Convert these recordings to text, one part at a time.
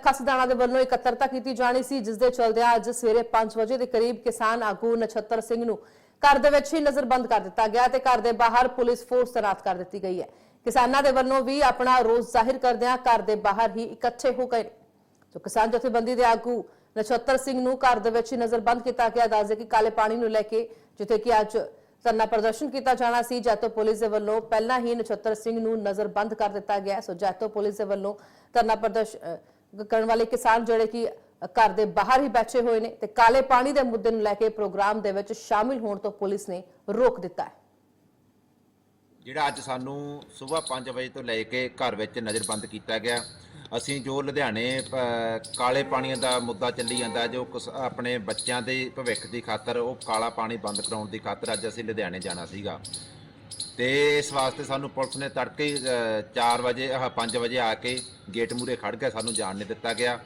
ਲੱਖਾ ਸਿਧਾਣਾ ਦੇ ਵੱਲੋਂ ਇਕੱਤਰਤਾ ਕੀਤੀ ਜਾਣੀ ਸੀ ਜਿਸ ਦੇ ਚਲਦਿਆਂ ਅੱਜ ਸਵੇਰੇ 5 ਵਜੇ ਦੇ ਕਰੀਬ ਕਿਸਾਨ ਆਗੂ ਨਛੱਤਰ ਸਿੰਘ ਨੂੰ ਘਰ ਦੇ ਵਿੱਚ ਹੀ ਨਜ਼ਰਬੰਦ ਕਰ ਦਿੱਤਾ ਗਿਆ ਤੇ ਘਰ ਦੇ ਬਾਹਰ ਪੁਲਿਸ ਫੋਰਸ ਤੈਨਾਤ ਕਰ ਦਿੱਤੀ ਗਈ ਹੈ। ਕਿਸਾਨਾਂ ਦੇ ਵੱਲੋਂ ਵੀ ਆਪਣਾ ਰੋਸ ਜ਼ਾਹਿਰ ਕਰਦਿਆਂ ਘਰ ਦੇ ਬਾਹਰ ਹੀ ਇਕੱਠੇ ਹੋ ਗਏ ਜੋ ਕਿਸਾਨ ਜਥੇਬੰਦੀ ਦੇ ਆਗੂ ਨਛੱਤਰ ਸਿੰਘ ਨੂੰ ਘਰ ਦੇ ਵਿੱਚ ਹੀ ਨਜ਼ਰਬੰਦ ਕੀਤਾ ਗਿਆ, ਦੱਸਦੇ ਕਿ ਕਾਲੇ ਪਾਣੀ ਨੂੰ ਲੈ ਕੇ ਜਿੱਥੇ ਕਿ ਅੱਜ ਧਰਨਾ ਪ੍ਰਦਰਸ਼ਨ ਕੀਤਾ ਜਾਣਾ ਸੀ, ਜੈਤੋ ਪੁਲਿਸ ਦੇ ਵੱਲੋਂ ਪਹਿਲਾਂ ਹੀ ਨਛੱਤਰ ਸਿੰਘ ਨੂੰ ਨਜ਼ਰਬੰਦ ਕਰ ਦਿੱਤਾ ਗਿਆ। ਸੋ ਜੈਤੋ ਪੁਲਿਸ ਦੇ ਵੱਲੋਂ ਧਰਨਾ ਪ੍ਰਦਰਸ਼ਨ ਕਰਨ ਵਾਲੇ ਕਿਸਾਨ ਜਿਹੜੇ ਕਿ ਘਰ ਦੇ ਬਾਹਰ ਹੀ ਬੈਠੇ ਹੋਏ ਨੇ ਤੇ ਕਾਲੇ ਪਾਣੀ ਦੇ ਮੁੱਦੇ ਨੂੰ ਲੈ ਕੇ ਪ੍ਰੋਗਰਾਮ ਦੇ ਵਿੱਚ ਸ਼ਾਮਿਲ ਹੋਣ ਤੋਂ ਪੁਲਿਸ ਨੇ ਰੋਕ ਦਿੱਤਾ ਹੈ। ਜਿਹੜਾ ਅੱਜ ਸਾਨੂੰ ਸਵੇਰ 5 ਵਜੇ ਤੋਂ ਲੈ ਕੇ ਘਰ ਵਿੱਚ ਨਜ਼ਰਬੰਦ ਕੀਤਾ ਗਿਆ, ਅਸੀਂ ਜੋ ਲੁਧਿਆਣੇ ਕਾਲੇ ਪਾਣੀ ਦਾ ਮੁੱਦਾ ਚੱਲੀ ਜਾਂਦਾ, ਜੋ ਆਪਣੇ ਬੱਚਿਆਂ ਦੇ ਭਵਿੱਖ ਦੀ ਖਾਤਰ, ਉਹ ਕਾਲਾ ਪਾਣੀ ਬੰਦ ਕਰਾਉਣ ਦੀ ਖਾਤਰ ਅੱਜ ਅਸੀਂ ਲੁਧਿਆਣੇ ਜਾਣਾ ਸੀਗਾ। ਤੇ ਇਸ ਵਾਸਤੇ ਸਾਨੂੰ ਪੁਲਿਸ ਨੇ ਤੜਕੇ 4 ਵਜੇ ਆਹ 5 ਵਜੇ ਆ ਕੇ ਗੇਟ ਮੂਰੇ ਖੜ ਗਿਆ ਸਾਨੂੰ ਜਾਣ ਨਹੀਂ ਦਿੱਤਾ ਗਿਆ।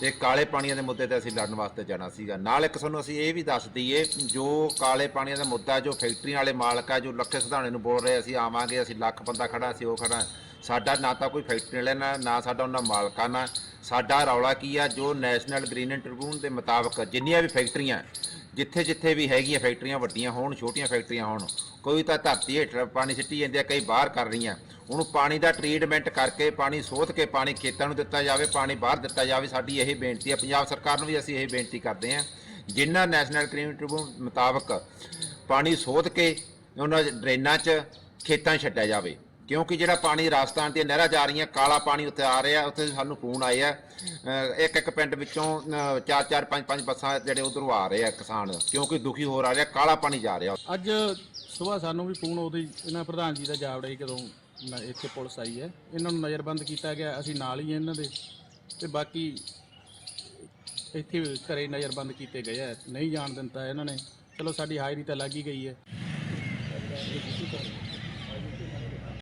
ਤੇ ਕਾਲੇ ਪਾਣੀਆਂ ਦੇ ਮੁੱਦੇ ਤੇ ਅਸੀਂ ਲੜਨ ਵਾਸਤੇ ਜਾਣਾ ਸੀਗਾ। ਨਾਲ ਇੱਕ ਸਾਨੂੰ ਅਸੀਂ ਇਹ ਵੀ ਦੱਸ ਦਈਏ, ਜੋ ਕਾਲੇ ਪਾਣੀਆਂ ਦਾ ਮੁੱਦਾ, ਜੋ ਫੈਕਟਰੀਆਂ ਵਾਲੇ ਮਾਲਕ ਆ, ਜੋ ਲੱਖੇ ਸਿਧਾਣੇ ਨੂੰ ਬੋਲ ਰਹੇ, ਅਸੀਂ ਆਵਾਂਗੇ, ਅਸੀਂ ਲੱਖ ਬੰਦਾ ਖੜਾ ਅਸੀਂ ਉਹ ਖੜਾ ਸਾਡਾ ਨਾ ਤਾਂ ਕੋਈ ਫੈਕਟਰੀ ਵਾਲੇ ਨਾਲ ਨਾ ਸਾਡਾ ਉਹਨਾਂ ਮਾਲਕਾਂ ਨਾਲ। ਸਾਡਾ ਰੌਲਾ ਕੀ ਆ? ਜੋ ਨੈਸ਼ਨਲ ਗ੍ਰੀਨ ਟ੍ਰਿਬਿਊਨ ਦੇ ਮੁਤਾਬਕ ਜਿੰਨੀਆਂ ਵੀ ਫੈਕਟਰੀਆਂ ਜਿੱਥੇ ਜਿੱਥੇ ਵੀ ਹੈਗੀਆਂ ਫੈਕਟਰੀਆਂ, ਵੱਡੀਆਂ ਹੋਣ, ਛੋਟੀਆਂ ਫੈਕਟਰੀਆਂ ਹੋਣ, ਕੋਈ ਤਾਂ ਧਰਤੀ ਹੇਠ ਪਾਣੀ ਸਿੱਟੀ ਜਾਂਦੇ ਆ, ਕਈ ਬਾਹਰ ਕਰ ਰਹੀਆਂ। ਉਹਨੂੰ ਪਾਣੀ ਦਾ ਟ੍ਰੀਟਮੈਂਟ ਕਰਕੇ ਪਾਣੀ ਸੋਧ ਕੇ ਪਾਣੀ ਖੇਤਾਂ ਨੂੰ ਦਿੱਤਾ ਜਾਵੇ, ਪਾਣੀ ਬਾਹਰ ਦਿੱਤਾ ਜਾਵੇ, ਸਾਡੀ ਇਹ ਬੇਨਤੀ ਹੈ ਪੰਜਾਬ ਸਰਕਾਰ ਨੂੰ ਵੀ ਅਸੀਂ ਇਹ ਬੇਨਤੀ ਕਰਦੇ ਹਾਂ ਜਿਨ੍ਹਾਂ ਨੈਸ਼ਨਲ ਕ੍ਰੀਮ ਟ੍ਰਿਬਿਊਨ ਮੁਤਾਬਕ ਪਾਣੀ ਸੋਧ ਕੇ ਉਹਨਾਂ ਡਰੇਨਾਂ 'ਚ ਖੇਤਾਂ ਛੱਡਿਆ ਜਾਵੇ। ਕਿਉਂਕਿ ਜਿਹੜਾ ਪਾਣੀ ਰਾਜਸਥਾਨ ਦੀਆਂ ਨਹਿਰਾਂ ਜਾ ਰਹੀਆਂ, ਕਾਲਾ ਪਾਣੀ ਉੱਥੇ ਆ ਰਿਹਾ, ਉੱਥੇ ਸਾਨੂੰ ਫੋਨ ਆਏ ਆ। ਇੱਕ ਇੱਕ ਪਿੰਡ ਵਿੱਚੋਂ ਚਾਰ ਚਾਰ ਪੰਜ ਪੰਜ ਬੱਸਾਂ ਜਿਹੜੇ ਉਧਰੋਂ ਆ ਰਹੇ ਆ ਕਿਸਾਨ, ਕਿਉਂਕਿ ਦੁਖੀ ਹੋ ਰਿਹਾ, ਕਾਲਾ ਪਾਣੀ ਜਾ ਰਿਹਾ। ਅੱਜ ਸਵੇਰ ਸਾਨੂੰ ਵੀ ਫੋਨ ਉਹਦੀ ਇਹਨਾਂ ਪ੍ਰਧਾਨ ਜੀ ਦਾ ਜਾਵੜਾ ਸੀ ਕਦੋਂ ਇੱਥੇ ਪੁਲਿਸ ਆਈ ਹੈ। ਇਹਨਾਂ ਨੂੰ ਨਜ਼ਰਬੰਦ ਕੀਤਾ ਗਿਆ, ਅਸੀਂ ਨਾਲ ਹੀ ਹਾਂ ਇਹਨਾਂ ਦੇ, ਤੇ ਬਾਕੀ ਇੱਥੇ ਘਰੇ ਨਜ਼ਰਬੰਦ ਕੀਤੇ ਗਏ ਆ, ਨਹੀਂ ਜਾਣ ਦਿੰਦਾ ਇਹਨਾਂ ਨੇ। ਚਲੋ, ਸਾਡੀ ਹਾਜ਼ਰੀ ਤਾਂ ਲੱਗ ਹੀ ਗਈ ਹੈ।